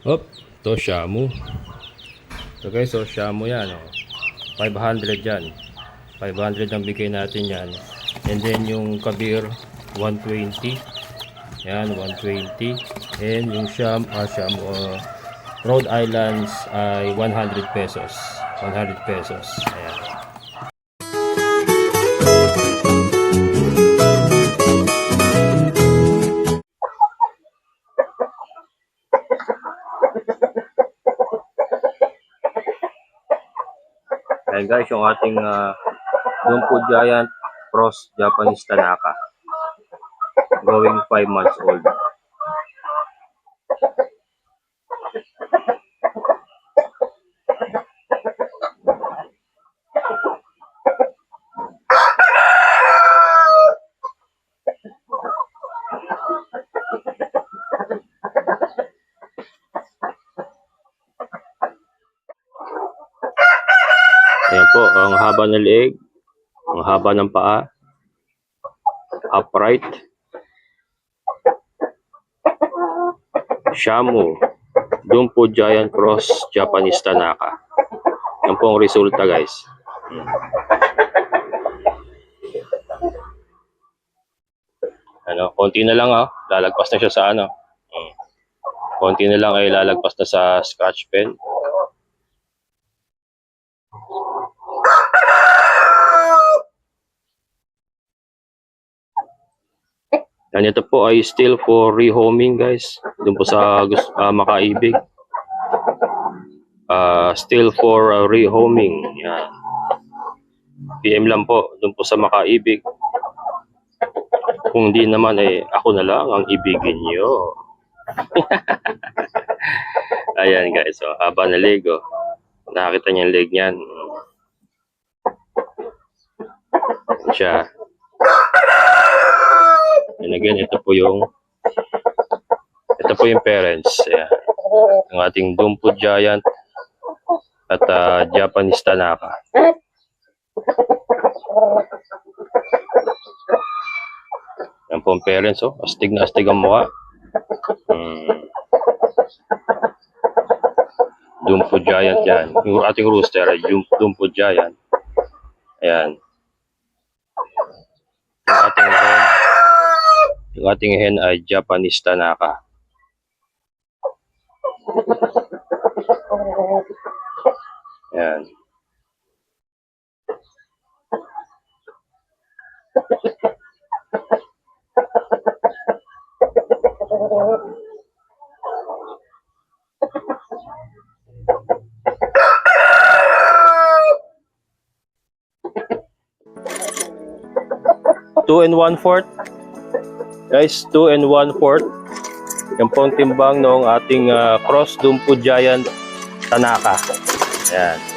Hop, to Shamu. So guys, so Shamu yan. Oh. 500 yan. 500 ang bigay natin yan. And then yung Kabir, 120. Yan, 120. And yung Sham, ah, Sham, uh, Rhode Islands ay 100 pesos. 100 pesos. Guys, yung ating uh, Dumpo Giant Cross Japanese Tanaka. Going 5 months old. Haba ng leeg, ang haba ng paa, upright, Shamu, Dumpo Giant Cross Japanese Tanaka. Yan po ang resulta guys. Ano, konti na lang ah, lalagpas na siya sa ano. Mm. Konti na lang ay lalagpas na sa scratch pen. Yan ito po ay still for rehoming guys. Doon po sa ah, makaibig. Ah, still for ah, rehoming. Yan. PM lang po doon po sa makaibig. Kung hindi naman eh ako na lang ang ibigin niyo. Ayan guys, oh, haba na leg oh. Nakakita yung leg niyan. Yan siya. And again, ito po yung ito po yung parents. Ayan. Ang ating Dumpo Giant at ah, Japanese Tanaka. Yan po ang parents, oh. Astig na astig ang mukha. Hmm. Dumpo Giant yan. Yung ating rooster ay Dum- Dumpo Giant. Ayan. Yung ating yung ating hen ay Japanese Tanaka. Ayan. Two and one fourth. Guys, two and one fourth. Yan po ang timbang ng ating ah, Cross Dumpo Giant Tanaka. Ayan.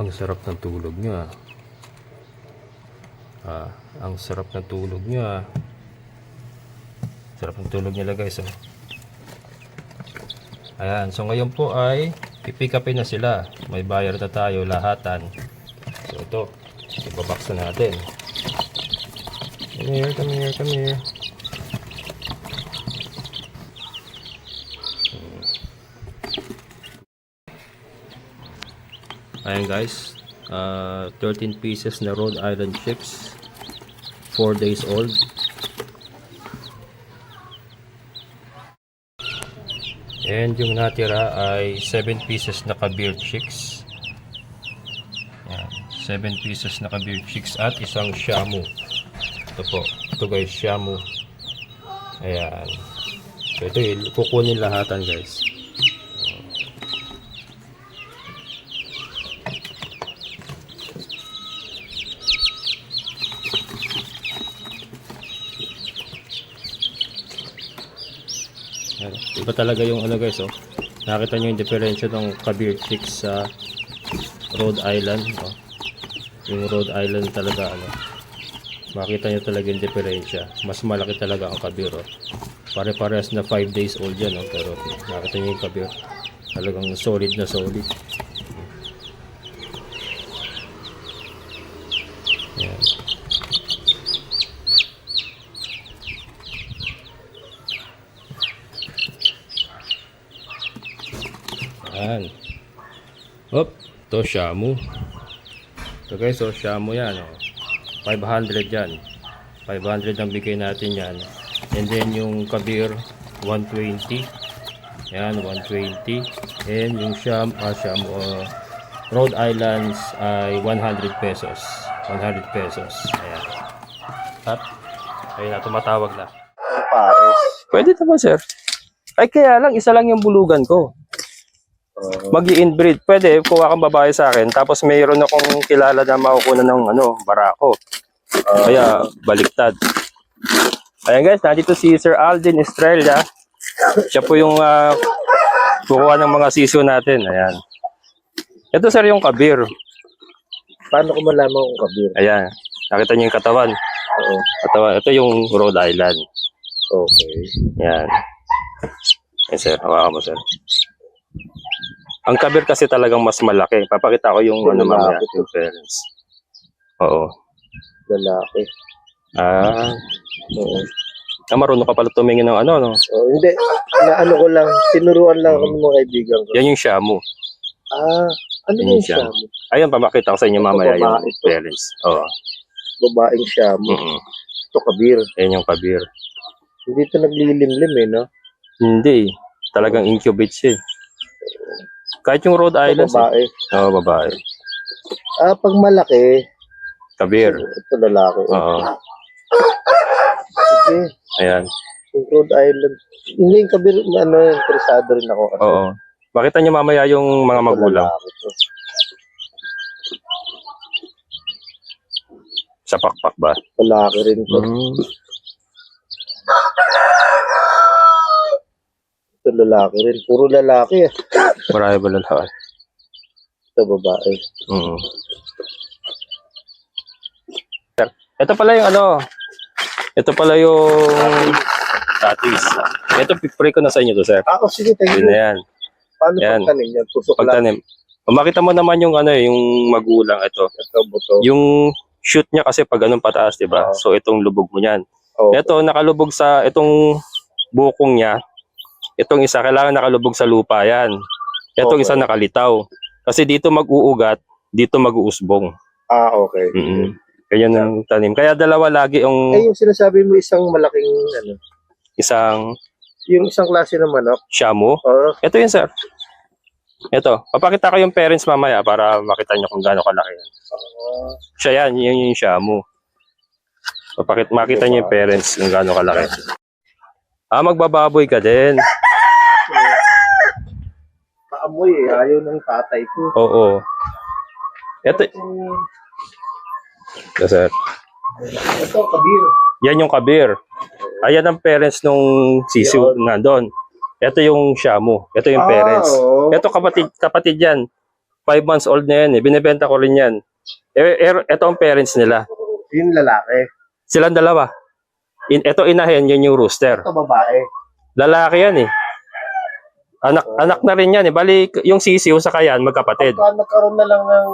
Ang sarap ng tulog niya. Ah, ang sarap ng tulog niya. Sarap ng tulog niya guys. Oh. Ayan, so ngayon po ay pipick upin na sila. May bayar na tayo lahatan. So ito, ibabox na natin. Come here, come here, come here. Ayan guys. Uh, 13 pieces na Rhode Island chicks. 4 days old. And yung natira ay 7 pieces na kabir chicks. Ayan. 7 pieces na kabir chicks at isang shamu. Ito po. Ito guys, shamu. Ayan. So ito eh, kukunin lahatan guys. Ayan. Iba talaga yung ano guys oh. Nakita nyo yung diferensya ng Kabir Chicks sa Rhode Island. Oh. Yung Rhode Island talaga ano. Makita nyo talaga yung diferensya. Mas malaki talaga ang Kabir oh. Pare-parehas na 5 days old yan oh. Pero nakita nyo yung Kabir. Talagang solid na solid. Ayan. Ayan. Hop, to Shamu. So guys, so Shamu yan. Oh. 500 yan. 500 ang bigay natin yan. And then yung Kabir, 120. Yan, 120. And yung Sham, ah, Sham, uh, Rhode Islands ay 100 pesos. 100 pesos. Ayan. At, ayun na, tumatawag na. Pares. Pwede naman, sir. Ay, kaya lang, isa lang yung bulugan ko. Mag inbreed Pwede, kuha kang babae sa akin. Tapos mayroon akong kilala na makukuha ng ano, barako. Kaya, baliktad. Ayan guys, nandito si Sir Aldin Estrella. Siya po yung ah, kukuha ng mga siso natin. Ayan. Ito sir yung kabir. Paano ko malaman kung kabir? Ayan. Nakita niyo yung katawan. Oo. Katawan. Ito yung Rhode Island. Okay. Yan. Yan sir, hawakan mo sir. Ang kabir kasi talagang mas malaki. Papakita ko yung ano mamaya, yung parents. Oo. Lalaki. Ah, Oo. ah, marunong ka pala tumingin ng ano, no? Oh, hindi. Na ano ko lang, tinuruan lang ako ng mga kaibigan ko. Yan yung shamu. Ah, ano Yan yung siya. shamu? Ayun, pamakita ko sa inyo mamaya yung babae parents. Oo. Babaeng shamu. Mm Ito kabir. Yan yung kabir. Hindi ito naglilimlim eh, no? Hindi. Talagang incubate siya. eh. Kahit yung Rhode Ito Islands. babae. Eh. Oo, babae. Ah, pag malaki, Kabir. ito lalaki. Oo. Sige. Ayan. Yung Rhode Island. Hindi yung kabir, ano, interesado rin ako. Kasi Oo. Makita niyo mamaya yung mga magulang. lalaki to. Sa pakpak ba? Lalaki rin to. Mm. Ito lalaki rin. Puro lalaki ah. Marami ba lalaki? Ito babae. Mm. Ito pala yung ano. Ito pala yung tatis. Ito, pipray ko na sa inyo to, sir. Oh, sige, thank Yun you. yan. Paano Yan. pagtanim yan? Tusok lang. Pagtanim. O, makita mo naman yung ano, eh, yung magulang ito. Ito, buto. Yung shoot niya kasi pag ganun pataas, di ba? Oo. So, itong lubog mo niyan. Oh, Ito, nakalubog sa itong bukong niya. Itong isa, kailangan nakalubog sa lupa yan. Itong Okay. isa nakalitaw. Kasi dito mag-uugat, dito mag-uusbong. Ah, okay. Mm Ganyan ang tanim. Kaya dalawa lagi yung Eh, yung sinasabi mo isang malaking, ano, isang yung isang klase ng manok. shamu. Oh, Ito yun, sir. Ito. Papakita ko yung parents mamaya para makita nyo kung gaano kalaki yan. ah, Siya yan, yun yung shamu. Papakita, makita nyo yung parents kung gaano kalaki. Ah, magbababoy ka din. Paamoy eh. Ayaw ng tatay ko. Oo. Ito, Hmm, ito, sir. Ito, kabir. Yan yung kabir. Ayan ang parents nung sisu nandun. Ito yung shamu. Ito yung parents. Ah, oo. Ito kapatid, kapatid yan. Five months old na yan eh. Binibenta ko rin yan. Eh, er, ito ang parents nila. Yung lalaki. Silang dalawa. In, ito inahin, yun yung rooster. Ito, babae. Lalaki yan eh. Anak anak na rin yan eh. Bali, yung sisiw sa kayan, magkapatid. Pagka nagkaroon na lang ng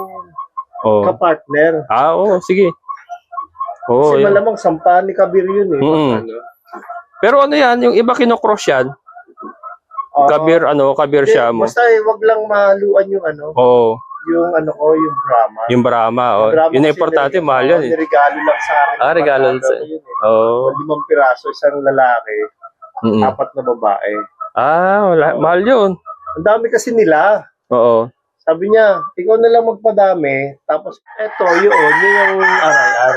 Oh. kapartner. Ah, oo, sige. Oo, Kasi yun. malamang sampa ni Kabir yun eh. Mm. Pero ano yan, yung iba kinocross yan. Ah, Kabir, ano, kabir hindi, siya mo. Basta eh, wag lang maluan yung ano, Oo. yung ano ko, yung Brahma. Yung Brahma, oh. Brahma Yun importante, mahal oo, eh. Nirigalo lang sa akin. Ah, regalo sa- yun eh. Oo. Limang piraso, isang lalaki, Mm. apat na babae. Ah, wala. Mahal yun. Ang dami kasi nila. Oo. Sabi niya, ikaw na lang magpadami, tapos eto, yun, yun yung RIR.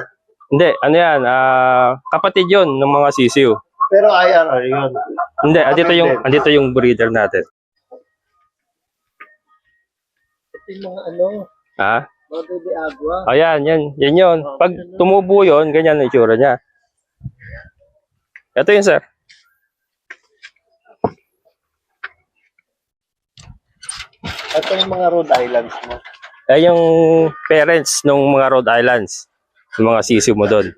Hindi, ano yan, ah, kapatid yun ng mga sisiw. Pero IRR yun. Hindi, andito yung, andito yung breeder natin. Ito yung mga ano, Ha? mga de agua. Ayan, yan, yan yun. Pag tumubo yun, ganyan ang itsura niya. Ito yun, sir. Ito yung mga Rhode Islands mo. Ay, yung parents ng mga Rhode Islands. Yung mga sisiw mo doon.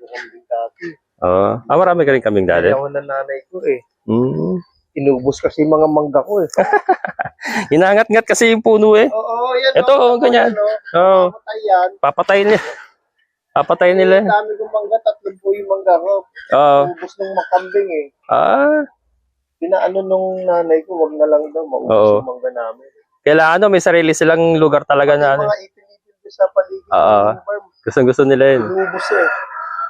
Oo. Ah, marami ka rin kaming dati. Ayaw na nanay ko eh. Hmm. Inubos kasi mga mangga ko eh. Hinangat-ngat kasi yung puno eh. Oo, yan. Ito, oh, oh, ganyan. Yan, oh. Oo. Mamatay yan. Papatayin nila. Papatayin nila. Ang dami kong mangga, tatlong po yung mangga ko. Oo. Ubus ng makambing eh. Ah, Pinaano nung nanay ko, wag na lang daw, maubos Oo. yung mangga namin. Kailangan ano, may sarili silang lugar talaga na ano. Mga sa paligid Oo. ng farm, Gusto gusto nila yun. inubos eh.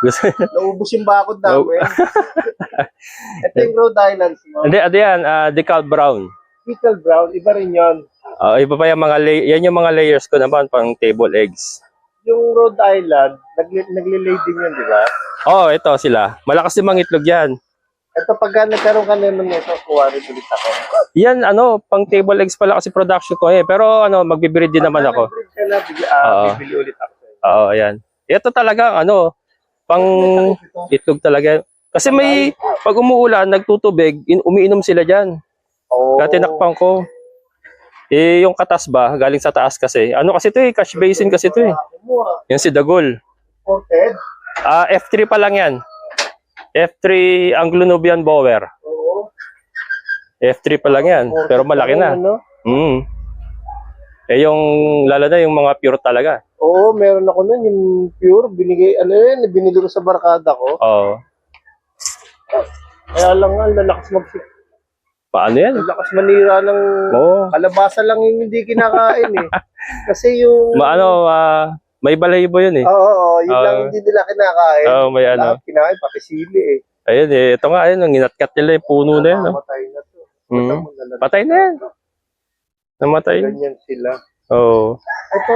Gusto, Naubos yung bakod namin. Ito yung Rhode Islands mo. hindi, ano yan, ah, decal brown. Pickle brown, iba rin yun. Ah, iba pa yung mga lay- yan yung mga layers ko naman pang table eggs. Yung Rhode Island, nagli- naglilay din yun, di ba? Oh, ito sila. Malakas yung mga itlog yan. Ito pagka nagkaroon ka naman nito, kuha rin ulit ako. Yan ano, pang table eggs pala kasi production ko eh. Pero ano, magbe-breed din naman ako. Nag-breed ka na, bigla, ah, Oo. bibili ulit ako. Oo, ayan. Ito talaga ano, pang itlog talaga. Kasi may pag umuulan, nagtutubig, in, umiinom sila diyan. Oo. Kaya tinakpan ko. Eh, yung katas ba, galing sa taas kasi. Ano kasi ito eh, cash basin kasi ito eh. Yan si Dagol. Ported? Ah, F3 pa lang yan. F3 Anglo-Nubian Bower. Oo. F3 pa lang yan. Pero malaki na. Ano? Mm. Eh, yung lalo na yung mga pure talaga. Oo, meron ako nun, yung pure, binigay, ano yun, binili ko sa barkada ko. Oo. Kaya lang nga, lalakas mag Paano yan? lalakas manira ng Oo. kalabasa lang yung hindi kinakain eh. Kasi yung... Maano, ah, may balahibo yun eh. Oo, oo, yun Oo. lang hindi nila kinakain. Oo, may ano. Lahat kinakain, pati sili eh. Ayun eh, ito nga, ayun, ang inatkat nila yung puno na yun. No? Mamatay na to. Mm. Patay na yan. Namatay. Ganyan sila. Oo. Ito,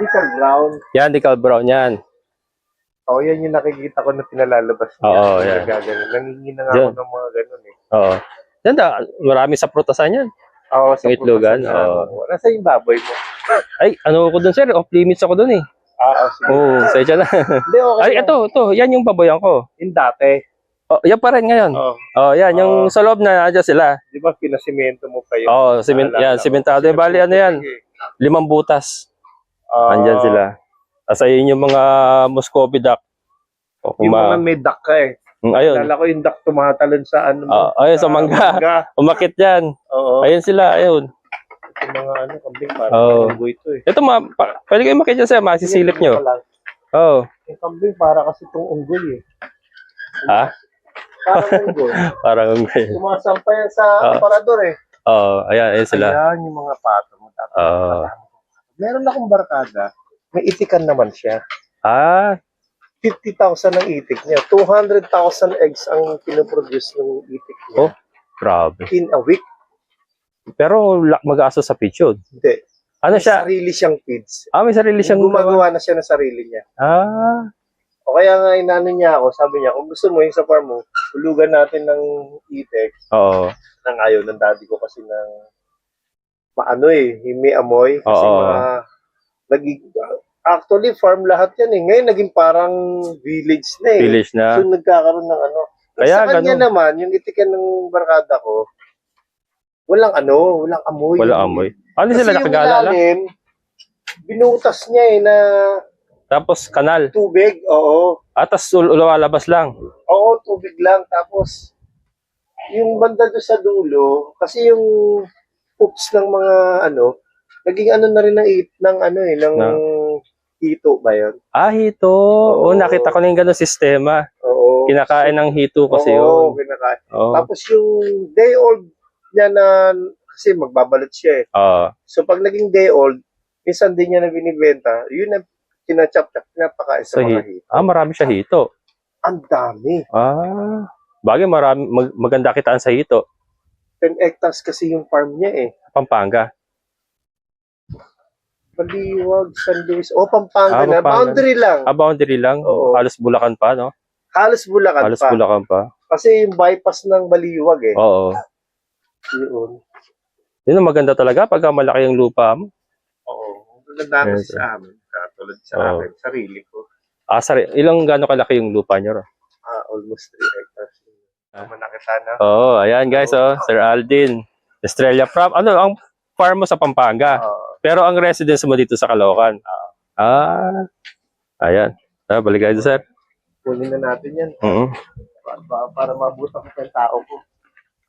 Decal Brown. Yan, decal brown yan. Oo, yan yung nakikita ko na pinalalabas niya. Oo, Yung yan. Nagaganon. Nangingin na nga ako ng mga ganun eh. Oo. Yan da, marami sa prutasan yan. Oo, sa itlogan, prutas na- oo. Nasa yung baboy mo? Ay, ano ko dun sir? Off limits ako dun eh. Ah, oh, sige. Oo, sa na. Hindi, okay Ay, lang. ito, ito. Yan yung baboyan ko. Yung dati. Oh, yan pa rin ngayon. Oo. Oh, yan. Yung Oo. sa loob na, andyan sila. Di ba, pinasimento mo pa yun? Oo, oh, Naalala yan, simentado. Eh, bali, ano yan? Limang butas. Ah, Andyan sila. Tapos ayun yung mga Muscovy duck. O, Yung mga may duck ka eh. Mm, ayun. Nalala ko yung duck tumatalon sa ano. Ah, ayun, sa mangga. Umakit yan. Oo. Ayun sila, ayun. Yung mga ano, kambing parang oh. ito eh. Ito, ma, pa, pwede kayo makit dyan sir, masisilip nyo. Oo. Oh, Yung kambing para kasi itong unggoy eh. ha? Parang unggoy. Parang, Sumasampa yan sa Ah. aparador eh. oo, oh, ayan, ayun sila. Ayan yung mga pato mo. Oo. Meron akong barkada. May itikan naman siya. Ah, 50,000 ang itik niya. 200,000 eggs ang pinoproduce ng itik niya. Oh. grabe. In a week. Pero mag-aso sa pitch yun. Hindi. Ano May siya? Sarili siyang feeds. Ah, may sarili siyang Gumagawa na siya ng sarili niya. Ah, O kaya nga inano niya ako, sabi niya, kung gusto mo yung sa farm mo, hulugan natin ng itik. oo. Nang ayaw ng daddy ko kasi ng maano eh, may amoy. Kasi Oo. mga, naging, actually farm lahat yan eh. Ngayon naging parang village na eh. Village na. So nagkakaroon ng ano. Eh, Kaya sa kanya ganun. naman, yung itikan ng barkada ko, walang ano, walang amoy. Wala amoy. Ano Kasi sila yung nakagala lang? ilalim, binutas niya eh na Tapos kanal. tubig, oo. Atas lumalabas lang. Oo, tubig lang. Tapos, yung banda doon sa dulo, kasi yung hoops ng mga ano, naging ano na rin ng, it, ng ano eh, ng Na? hito ba yun? Ah, hito. Oo. Oo, nakita ko na yung ganun sistema. Oo. Kinakain ng hito kasi Oo, yun. kinakain. Oo. Tapos yung day old niya na, kasi magbabalot siya eh. Oo. So pag naging day old, minsan din niya na binibenta, yun ang kinachap-chap, pinapakain sa Sa mga hito. Ah, marami siya hito. Ang dami. Ah, bagay marami, mag- maganda kitaan sa hito. 10 hectares kasi yung farm niya eh. Pampanga. Baliwag, San Luis. O, Pampanga Ah, na. Pampanga. Boundary lang. Ah, boundary lang. Oo. Halos Bulacan pa, no? Halos Bulacan Halos pa. Bulacan pa. Kasi yung bypass ng Baliwag eh. Oo. Yun. Yun ang maganda talaga pag malaki yung lupa mo. Oo. Maganda kasi sa amin. Katulad sa Oo. akin. Sarili ko. Ah, sorry. Ilang gaano kalaki yung lupa nyo? Ah, almost 3 hectares. Ah. Malaki sana. Oo, oh, ayan guys, oh. Sir Aldin. Estrella Prop. Ano, ang farm mo sa Pampanga. Ah, Pero ang residence mo dito sa Caloocan. Ah. Ayan. Ah, balik kayo, sir. kunin na natin yan. Oo. Para, para, para mabuta ko tao ko.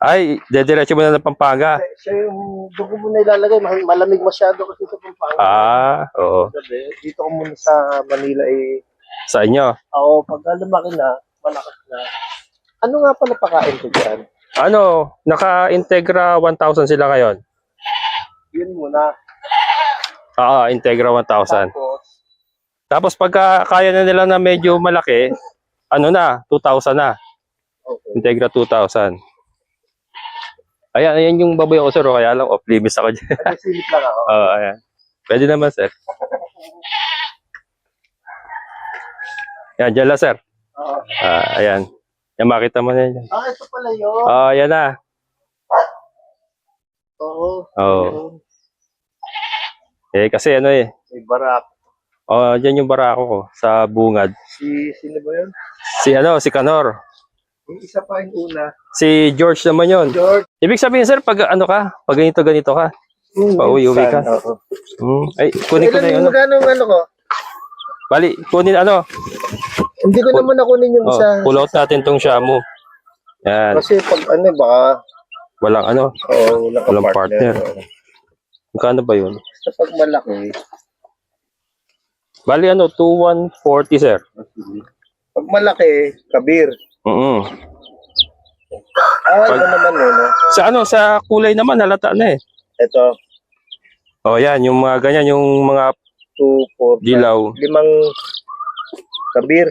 Ay, dediretso mo na ng Pampanga. Siya yung, doon ko muna ilalagay. Mal- Malamig masyado kasi sa Pampanga. Ah, oo. Gabi, dito ko muna sa Manila eh. Sa inyo. Oo, pag lumaki na, malakas na. Ano nga pala pakain ko dyan? Ano, naka-Integra 1000 sila ngayon. Yun muna. Ah, Integra 1000. Tapos, Tapos pagka kaya na nila na medyo malaki, ano na, 2000 na. okay. Integra 2000. Ayan, ayan yung baboy ko, sir. oh, Kaya lang, off limits ako dyan. Kasi silip lang ako. Oo, ayan. Pwede naman, sir. Yan, dyan lang, sir. Oo. Ah, ayan. Yan, makita mo na yan. Ah, ito pala yun. Ah, yan na. Oo. Oo. Eh, kasi ano eh. May barak. Oh, dyan yung barako ko sa bungad. Si, sino ba yun? Si ano, si Kanor. Yung isa pa yung una. Si George naman yon. George. Ibig sabihin, sir, pag ano ka, pag ganito, ganito ka. Hmm, Pauwi-uwi ka? Oo. Hmm. Ay, kunin ko na ano. magkano ang ano ko? Bali, kunin ano. Hindi ko naman nakunin yung Oh, isa. pull out natin tong shamu. Yan. Kasi pag ano, baka, Walang ano. oo, wala ka Walang partner. partner. Magkano ba yun? Basta pag malaki, Bali, ano, 2140, sir. pag malaki, kabir. Mm Ah, Pag- ito naman yun. No? Sa ano, sa kulay naman, halata na eh. Ito, Oh, yan, yung mga ganyan, yung mga 2, 4, dilaw. limang kabir.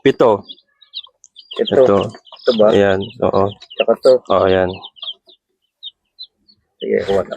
Pito. Ito, ito, Ito. ba? Ayan, oo. Tsaka to. Oh, ayan. Sige, kuha na.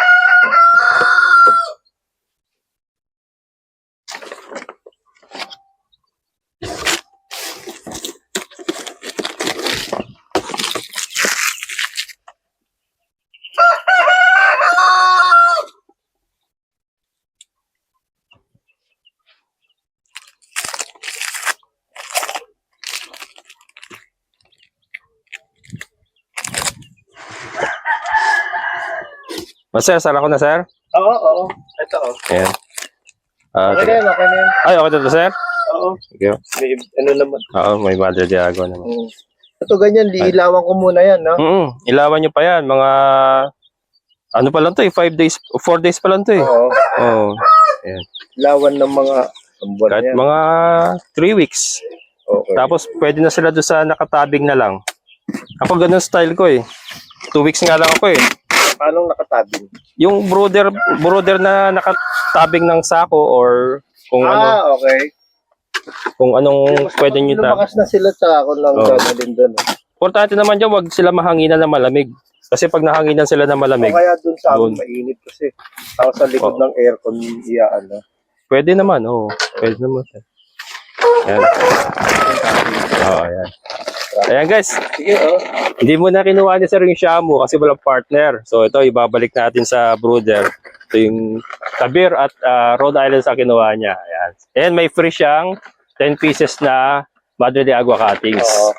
Oh, sir, sara ko na, sir. Oo, oo. Ito, oh. Ayan. Ah, Okay na okay na yan. Ay, okay na to, sir? Oo. Sige. May, ano naman. Oo, may Madre Diago naman. Mm. Ito ganyan, liilawan ko muna yan, no? Mm Ilawan nyo pa yan. Mga... Ano pa lang to eh? 5 days, 4 days pa lang to eh. Oo. Oo. Lawan ng mga Kahit yan. mga 3 weeks. Okay. Tapos pwede na sila doon sa nakatabing na lang. Ako ganun style ko eh. 2 weeks nga lang ako eh. Paano nakatabing? Yung brother brother na nakatabing ng sako or kung ano ah, okay. kung anong pwede nyo tab. Lumakas na sila sa ako lang Oo. dadalhin doon. Importante naman dyan, wag sila mahanginan na malamig. Kasi pag nahanginan sila na O malamig, kaya doon sa Doon. mainit kasi ako sa likod Oo. ng aircon iyaan na. pwede naman. Oo, pwede naman. Yan. Oo, yan. Ayan guys, Sige, oh. Hindi mo na kinuha ni Sir yung Shamu kasi walang partner. So ito, ibabalik natin sa brooder. Ito yung Kabir at ah, Rhode Island sa kinuha niya. Ayan. And may free siyang 10 pieces na Madre de Agua cuttings. Oo.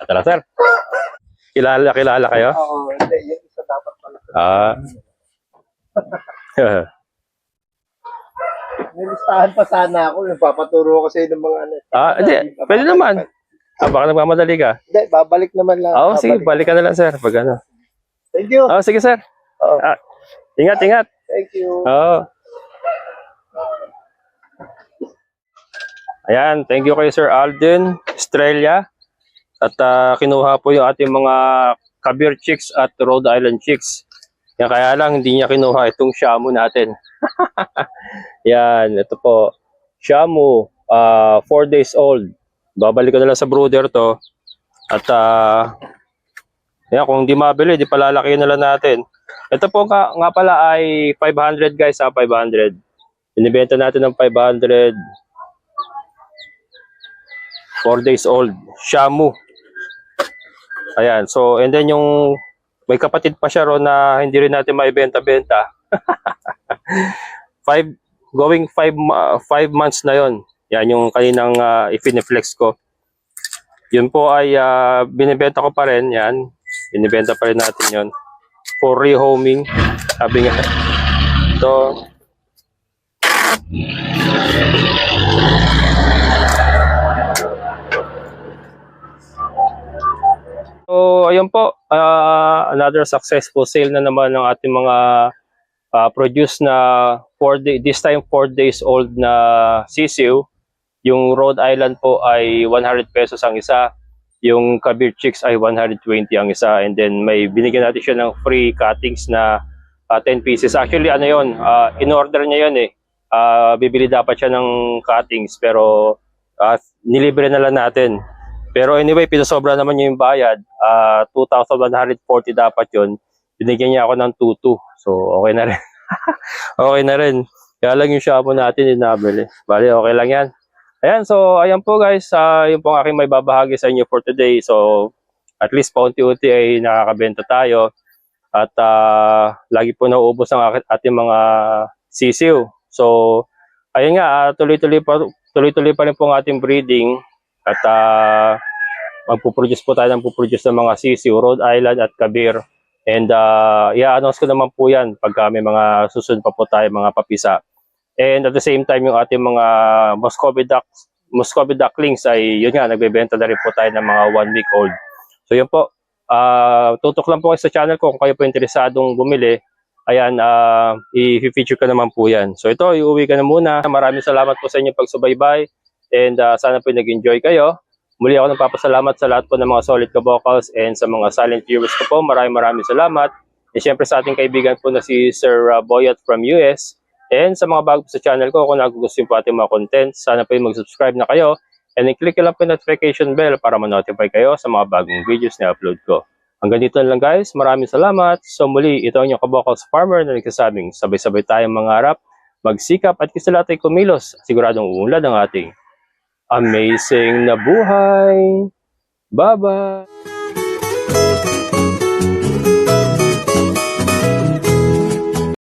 At tara, sir. Kilala, kilala kayo? Oo, hindi. Yung isa dapat pala. Ah. Nilistahan pa sana ako. Nagpapaturo ko sa ng mga ano. ah, hindi. Pwede naman. Ah, baka nagmamadali ka. Hindi, babalik naman lang. Oo, oh, sige. Babalik. Balik ka na lang, sir. Pag ano. Thank you. Oo, sige, sir. Oo. Ah, ingat, ingat. Thank you. Oo. Ayan, thank you kay Sir Alden Estrella. At ah, kinuha po yung ating mga Kabir Chicks at Rhode Island Chicks. Yan kaya lang hindi niya kinuha itong Shamu natin. Yan, ito po. Shamu, 4 days old. Babalik ko na lang sa brooder to. At ah, yan, kung hindi mabili, di palalaki na lang natin. Ito po nga, nga pala ay 500 guys ha, 500. Binibenta natin ng 500. 4 days old. Shamu. Ayan, so and then yung may kapatid pa siya ro na hindi rin natin maibenta-benta. five, going 5 five months na yon. Yan yung kaninang uh, ifiniflex ko. Yun po ay ah, binibenta ko pa rin. Yan. Binibenta pa rin natin yon for rehoming. Sabi nga. Ito. So, ayun po. ah, another successful sale na naman ng ating mga ah, produce na four day, this time 4 days old na sisiw. Yung Rhode Island po ay 100 pesos ang isa. Yung Kabir Chicks ay 120 ang isa. And then may binigyan natin siya ng free cuttings na ah, 10 pieces. Actually, ano yun, ah, in-order niya yun eh. Ah, bibili dapat siya ng cuttings pero ah, nilibre na lang natin. Pero anyway, pinasobra naman niya yung bayad. Ah, 2,140 dapat yun. Binigyan niya ako ng 2,2. So, okay na rin. okay na rin. Kaya lang yung shampoo natin yung nabili. Bali, okay lang yan. Ayan, so ayan po guys. ah yung po ang aking may babahagi sa inyo for today. So, at least paunti-unti ay nakakabenta tayo. At ah, lagi po nauubos ang ating mga sisiw. So, ayun nga, ah, tuloy-tuloy pa, tuloy-tuloy pa rin po ang ating breeding. At uh, magpuproduce po tayo ng puproduce ng mga sisiw, Rhode Island at Kabir. And uh, i-announce ko naman po yan pagka may mga susunod pa po tayo mga papisa. And at the same time, yung ating mga Muscovy ducks, Muscovy ducklings ay yun nga, nagbebenta na rin po tayo ng mga one week old. So yun po, ah tutok lang po kayo sa channel ko kung kayo po interesadong bumili. Ayan, ah i-feature ko naman po yan. So ito, iuwi ka na muna. Maraming salamat po sa inyong pagsubaybay. And ah, sana po nag-enjoy kayo. Muli ako nagpapasalamat sa lahat po ng mga solid ka vocals and sa mga silent viewers ko po. Maraming maraming salamat. And syempre sa ating kaibigan po na si Sir uh, Boyat from US. And sa mga bago sa channel ko, kung nagugustuhin po ating mga content, sana po mag-subscribe na kayo. And i-click lang po yung notification bell para ma-notify kayo sa mga bagong videos na upload ko. Hanggang dito lang guys. Maraming salamat. So muli, ito ang inyong kabocals farmer na nagsasabing sabay-sabay tayong mangarap, magsikap at kisalahat ay kumilos. Siguradong uunlad ang ating amazing na buhay. Bye-bye!